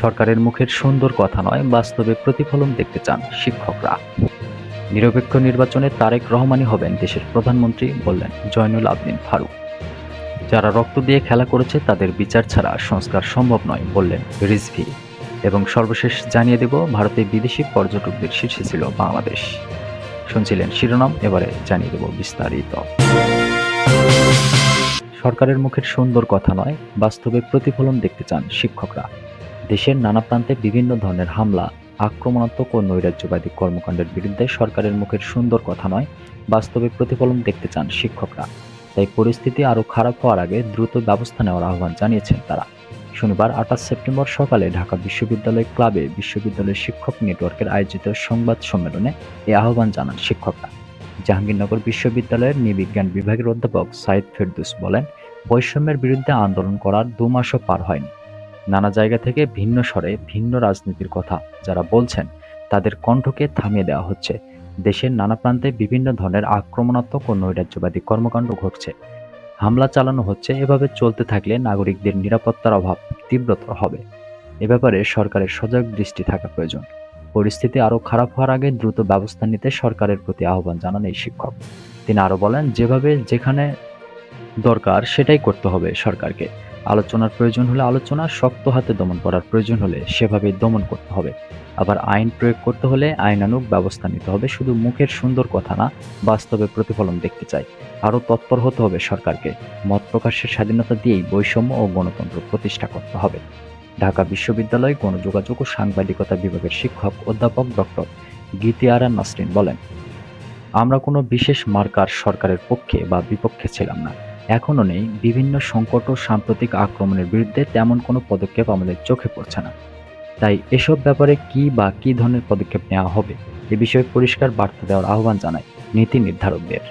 সরকারের মুখের সুন্দর কথা নয়, বাস্তবে প্রতিফলন দেখতে চান শিক্ষকরা। নিরপেক্ষ নির্বাচনে তারেক রহমানই হবেন দেশের প্রধানমন্ত্রী বললেন জয়নুল আবদিন ফারুক। যারা রক্ত দিয়ে খেলা করেছে, তাদের বিচার ছাড়া সংস্কার সম্ভব নয় বললেন রিজভি। এবং সর্বশেষ জানিয়ে দেব, ভারতে বিদেশি পর্যটকদের শীর্ষে ছিল বাংলাদেশ। শুনছিলেন শিরোনাম, এবারে জানিয়ে দেব বিস্তারিত। সরকারের মুখের সুন্দর কথা নয়, বাস্তবে প্রতিফলন দেখতে চান শিক্ষকরা। দেশের নানা প্রান্তে বিভিন্ন ধরনের হামলা, আক্রমণাত্মক ও নৈরাজ্যবাদী কর্মকাণ্ডের বিরুদ্ধে সরকারের মুখের সুন্দর কথা নয়, বাস্তবে প্রতিফলন দেখতে চান শিক্ষকরা। তাই পরিস্থিতি আরও খারাপ হওয়ার আগে দ্রুত ব্যবস্থা নেওয়ার আহ্বান জানিয়েছেন তারা। শনিবার আঠাশ সেপ্টেম্বর সকালে ঢাকা বিশ্ববিদ্যালয় ক্লাবে বিশ্ববিদ্যালয় শিক্ষক নেটওয়ার্কের আয়োজিত সংবাদ সম্মেলনে এই আহ্বান জানান শিক্ষকরা। জাহাঙ্গীরনগর বিশ্ববিদ্যালয়ের নৃবিজ্ঞান বিভাগের অধ্যাপক সাইদ ফেরদুস বলেন, বৈষম্যের বিরুদ্ধে আন্দোলন করার দু মাসও পার হয়নি। নানা জায়গা থেকে ভিন্ন স্বরে ভিন্ন রাজনীতির কথা যারা বলছেন, তাদের কণ্ঠকে থামিয়ে দেওয়া হচ্ছে। দেশের নানা প্রান্তে বিভিন্ন ধরনের আক্রমণাত্মক ও নৈরাজ্যবাদী কর্মকাণ্ড ঘটছে। হামলা চালানো হচ্ছে, এভাবে চলতে থাকলে নাগরিকদের নিরাপত্তার অভাব তীব্রতর হবে। এ ব্যাপারে সরকারের সজাগ দৃষ্টি থাকা প্রয়োজন। পরিস্থিতি আরও খারাপ হওয়ার আগে দ্রুত ব্যবস্থা নিতে সরকারের প্রতি আহ্বান জানান এই শিক্ষক। তিনি আরও বলেন, যেভাবে যেখানে দরকার সেটাই করতে হবে সরকারকে। আলোচনার প্রয়োজন হলে আলোচনা, শক্ত হাতে দমন করার প্রয়োজন হলে সেভাবে দমন করতে হবে। আবার আইন প্রয়োগ করতে হলে আইনানুগ ব্যবস্থা নিতে হবে, শুধু মুখের সুন্দর কথা না, বাস্তবে প্রতিফলন দেখতে চাই। আরও তৎপর হতে হবে সরকারকে, মত প্রকাশের স্বাধীনতা দিয়েই বৈষম্য ও গণতন্ত্র প্রতিষ্ঠা করতে হবে। ঢাকা বিশ্ববিদ্যালয় গণযোগাযোগ ও সাংবাদিকতা বিভাগের শিক্ষক অধ্যাপক ডক্টর গীতিয়ারা নাসরিন বলেন, আমরা কোনো বিশেষ মার্কার সরকারের পক্ষে বা বিপক্ষে ছিলাম না। এখনও নেই। বিভিন্ন সংকট ও সাম্প্রতিক আক্রমণের বিরুদ্ধে তেমন কোনো পদক্ষেপ আমাদের চোখে পড়ছে না। তাই এসব ব্যাপারে কি বা কি ধরনের পদক্ষেপ নেওয়া হবে, এ বিষয়ে পরিষ্কার বার্তা দেওয়ার আহ্বান জানায় নীতি নির্ধারকদের।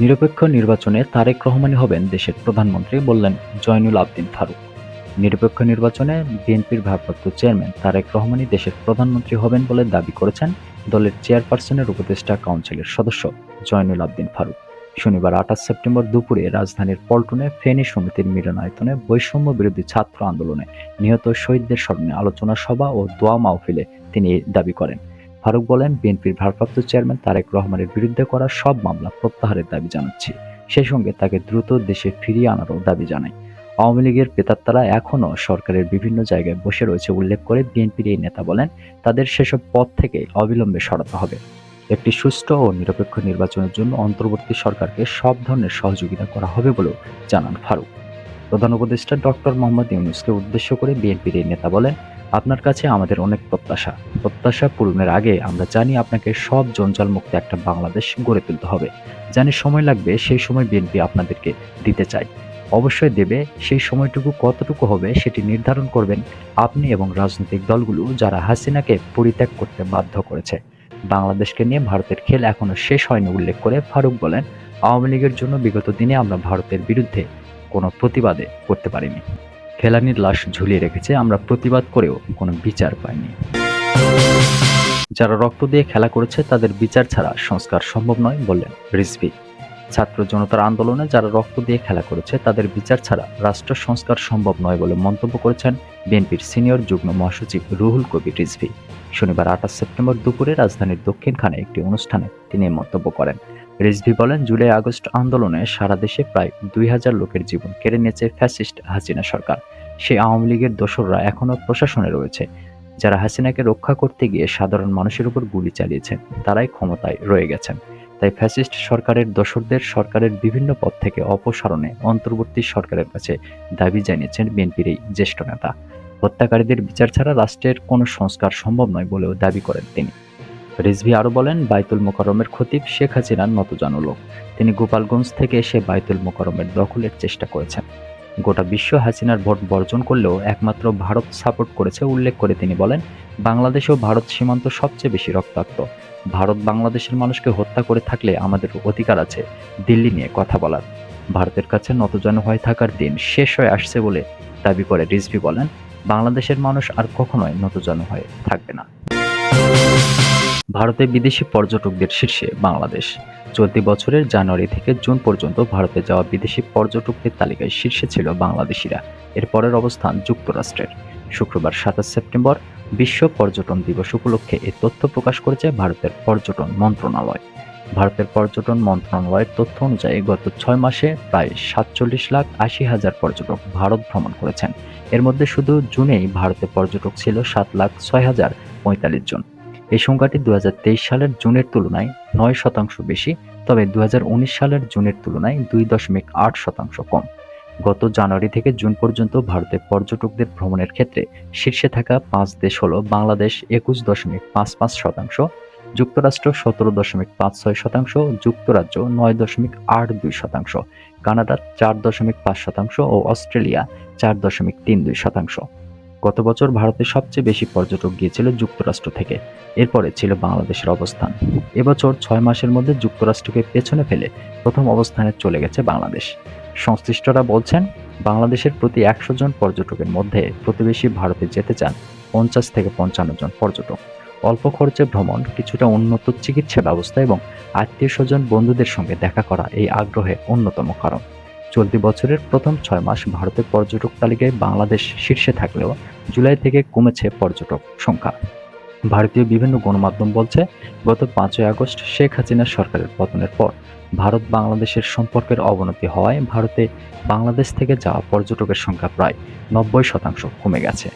নিরপেক্ষ নির্বাচনে তারেক রহমানই হবেন দেশের প্রধানমন্ত্রী বললেন জয়নুল আবদিন ফারুক। নিরপেক্ষ নির্বাচনে বিএনপির ভারপ্রাপ্ত চেয়ারম্যান তারেক রহমানই দেশের প্রধানমন্ত্রী হবেন বলে দাবি করেছেন দলের চেয়ারপারসনের উপদেষ্টা কাউন্সিলের সদস্য জয়নুল আবদিন ফারুক। শনিবার আঠাশ সেপ্টেম্বর দুপুরে রাজধানীর পল্টনে ফেনী সমিতির মিলনায়তনে বৈষম্য বিরোধী ছাত্র আন্দোলনে নিহত শহীদদের স্মরণে আলোচনা সভা ও দোয়া মাহফিলে তিনি দাবি করেন। ফারুক বলেন, বিএনপির ভারপ্রাপ্ত চেয়ারম্যান তারেক রহমানের বিরুদ্ধে করা সব মামলা প্রত্যাহারের দাবি জানাচ্ছি। সেই সঙ্গে তাকে দ্রুত দেশে ফিরিয়ে আনারও দাবি জানায় আওয়ামী লীগের পেতাত্তারা এখনও সরকারের বিভিন্ন জায়গায় বসে রয়েছে, উল্লেখ করে বিএনপির এই নেতা বলেন, তাদের সেসব পদ থেকে অবিলম্বে সরাতে হবে। একটি সুষ্ঠু ও নিরপেক্ষ নির্বাচনের জন্য অন্তর্বর্তী সরকারকে সব ধরনের সহযোগিতা করা হবে বলেও জানান ফারুক। প্রধান উপদেষ্টা ডক্টর মোহাম্মদ ইউনুসকে উদ্দেশ্য করে বিএনপির এই নেতা বলেন, আপনার কাছে আমাদের অনেক প্রত্যাশা। প্রত্যাশা পূরণের আগে আমরা জানি আপনাকে সব জঞ্জাল মুক্ত একটা বাংলাদেশ গড়ে তুলতে হবে। জানি সময় লাগবে, সেই সময় বিএনপি আপনাদেরকে দিতে চাই অবশ্যই দেবে, সেই সময়টুকু কতটুকু হবে সেটি নির্ধারণ করবেন আপনি এবং রাজনৈতিক দলগুলো যারা হাসিনাকে পরিত্যাগ করতে বাধ্য করেছে। বাংলাদেশকে নিয়ে ভারতের খেল এখনও শেষ হয়নি উল্লেখ করে ফারুক বলেন, আওয়ামী লীগের জন্য বিগত দিনে আমরা ভারতের বিরুদ্ধে কোনো প্রতিবাদে করতে পারিনি। ফেলানির লাশ ঝুলিয়ে রেখেছে, আমরা প্রতিবাদ করেও কোনো বিচার পাইনি। যারা রক্ত দিয়ে খেলা করেছে, তাদের বিচার ছাড়া সংস্কার সম্ভব নয় বললেন রিজভি। ছাত্র জনতার আন্দোলনে যারা রক্ত দিয়ে খেলা করেছে, তাদের বিচার ছাড়া রাষ্ট্র সংস্কার সম্ভব নয় বলে মন্তব্য করেছেন বিএনপির সিনিয়র যুগ্ম মহাসচিব রুহুল কবির রিজভি। শনিবার আঠাশ সেপ্টেম্বর দুপুরে রাজধানীর দক্ষিণখানে একটি অনুষ্ঠানে তিনি মন্তব্য করেন। রিজভি বলেন, জুলাই আগস্ট আন্দোলনে সারা দেশে প্রায় দুই হাজার লোকের জীবন কেড়ে নিয়েছে ফ্যাসিস্ট হাসিনা সরকার। সেই আওয়ামী লীগের দোসররা এখনও প্রশাসনে রয়েছে। যারা হাসিনাকে রক্ষা করতে গিয়ে সাধারণ মানুষের উপর গুলি চালিয়েছেন, তারাই ক্ষমতায় রয়ে গেছেন। তাই ফ্যাসিস্ট সরকারের দোসরদের সরকারের বিভিন্ন পদ থেকে অপসারণে অন্তর্বর্তী সরকারের কাছে দাবি জানিয়েছেন বিএনপির এই জ্যেষ্ঠ নেতা। হত্যাকারীদের বিচার ছাড়া রাষ্ট্রের কোনো সংস্কার সম্ভব নয় বলেও দাবি করেন তিনি। রিজভি আরও বলেন বাইতুল মোকারমের খতিব শেখ হাসিনার নতজানু লোক। তিনি গোপালগঞ্জ থেকে এসে বাইতুল মোকারমের দখলের চেষ্টা করেছেন। গোটা বিশ্ব হাসিনার ভোট বর্জন করলেও একমাত্র ভারত সাপোর্ট করেছে উল্লেখ করে তিনি বলেন, বাংলাদেশ ও ভারত সীমান্ত সবচেয়ে বেশি রক্তাক্ত। ভারত বাংলাদেশের মানুষকে হত্যা করে থাকলে আমাদের অধিকার আছে, দিল্লি নিয়ে কথা বলার। ভারতের কাছে নতজানু হয়ে থাকার দিন শেষ হয়ে আসছে বলে দাবি করে রিজভি বলেন, বাংলাদেশের মানুষ আর কখনোই নতজানু হয়ে থাকবে না। ভারতে বিদেশি পর্যটকদের শীর্ষে বাংলাদেশ। চলতি বছরের জানুয়ারি থেকে জুন পর্যন্ত ভারতে যাওয়া বিদেশি পর্যটকদের তালিকায় শীর্ষে ছিল বাংলাদেশিরা। এর পরের অবস্থান যুক্তরাষ্ট্রের। শুক্রবার সাতাশ সেপ্টেম্বর বিশ্ব পর্যটন দিবস উপলক্ষে এই তথ্য প্রকাশ করেছে ভারতের পর্যটন মন্ত্রণালয়। ভারতের পর্যটন মন্ত্রণালয়ের তথ্য অনুযায়ী গত ছয় মাসে প্রায় সাতচল্লিশ লাখ আশি হাজার পর্যটক ভারত ভ্রমণ করেছেন। এর মধ্যে শুধু জুনেই ভারতে পর্যটক ছিল সাত লাখ ছয় হাজার পঁয়তাল্লিশ জন। এই সংখ্যাটি দু হাজার তেইশ সালের জুনের তুলনায় নয় শতাংশ বেশি, তবে দু হাজার উনিশ সালের জুনের তুলনায় দুই দশমিক আট শতাংশ কম। গত জানুয়ারি থেকে জুন পর্যন্ত ভারতে পর্যটকদের ভ্রমণের ক্ষেত্রে শীর্ষে থাকা পাঁচ দেশ হল বাংলাদেশ একুশ দশমিক পাঁচ পাঁচ শতাংশ, যুক্তরাষ্ট্র সতেরো দশমিক পাঁচ ছয় শতাংশ, যুক্তরাজ্য নয় দশমিক আট দুই শতাংশ কানাডা চার দশমিক পাঁচ শতাংশ ও অস্ট্রেলিয়া চার দশমিক তিন দুই শতাংশ। গত বছর ভারতে সবচেয়ে বেশি পর্যটক গিয়েছিল যুক্তরাষ্ট্র থেকে। এরপরে ছিল বাংলাদেশের অবস্থান। এবছর ছয় মাসের মধ্যে যুক্তরাষ্ট্রকে পেছনে ফেলে প্রথম অবস্থানে চলে গেছে বাংলাদেশ। সংশ্লিষ্টরা বলছেন, বাংলাদেশের প্রতি একশো জন পর্যটকের মধ্যে প্রতিবেশী ভারতে যেতে চান পঞ্চাশ থেকে পঞ্চান্ন জন পর্যটক। অল্প খরচে ভ্রমণ, কিছুটা উন্নত চিকিৎসা ব্যবস্থা এবং আত্মীয় স্বজন বন্ধুদের সঙ্গে দেখা করা এই আগ্রহের অন্যতম কারণ। চলতি বছরের প্রথম ছয় মাস ভারতের পর্যটক তালিকায় বাংলাদেশ শীর্ষে থাকলেও জুলাই থেকে কমেছে পর্যটক সংখ্যা। ভারতীয় বিভিন্ন গণমাধ্যম বলছে, গত পাঁচই আগস্ট শেখ হাসিনার সরকারের পতনের পর ভারত বাংলাদেশের সম্পর্কের অবনতি হওয়ায় ভারতে বাংলাদেশ থেকে যাওয়া পর্যটকের সংখ্যা প্রায় নব্বই শতাংশ কমে গেছে।